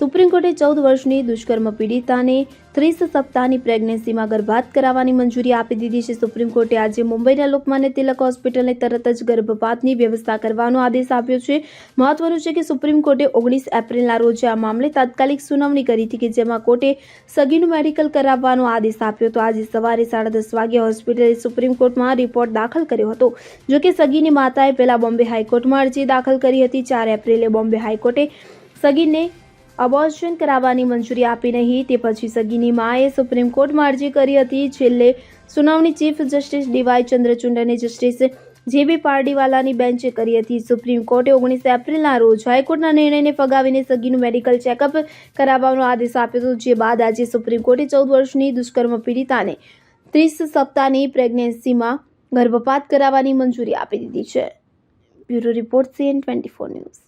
Supreme કોર્ટે ચૌદ વર્ષની દુષ્કર્મ પીડિતાને ત્રીસ સપ્તાહની પ્રેગ્નન્સીમાં ગર્ભાત કરાવવાની મંજૂરી આપી દીધી છે. સુપ્રીમ કોર્ટે આજે મુંબઈના લોકમાન્ય તિલક હોસ્પિટલને તરત જ ગર્ભપાતની વ્યવસ્થા કરવાનો આદેશ આપ્યો છે. મહત્વનું છે કે સુપ્રીમ કોર્ટે ઓગણીસ એપ્રિલના રોજ આ મામલે તાત્કાલિક સુનાવણી કરી હતી કે જેમાં કોર્ટે સગીનું મેડિકલ કરાવવાનો આદેશ આપ્યો હતો. આજે સવારે સાડા દસ વાગે હોસ્પિટલે સુપ્રીમ કોર્ટમાં રિપોર્ટ દાખલ કર્યો હતો. જો કે સગીની માતાએ પહેલા બોમ્બે હાઈકોર્ટમાં અરજી દાખલ કરી હતી. ચાર એપ્રિલે બોમ્બે હાઈકોર્ટે સગીને અબોર્શન કરાવવાની મંજૂરી આપી નહીં. તે પછી સગીની માએ સુપ્રીમ કોર્ટમાં અરજી કરી હતી. છેલ્લે સુનાવણી ચીફ જસ્ટિસ ડીવાય ચંદ્રચૂડ અને જસ્ટિસ જેબી પારડીવાલાની બેન્ચે કરી હતી. સુપ્રીમ કોર્ટે ઓગણીસ એપ્રિલના રોજ હાઈકોર્ટના નિર્ણયને ફગાવીને સગીનું મેડિકલ ચેકઅપ કરાવવાનો આદેશ આપ્યો હતો, જે બાદ આજે સુપ્રીમ કોર્ટે ચૌદ વર્ષની દુષ્કર્મ પીડિતાને ત્રીસ સપ્તાહની પ્રેગ્નન્સીમાં ગર્ભપાત કરાવવાની મંજૂરી આપી દીધી છે. Bureau report CN twenty four news.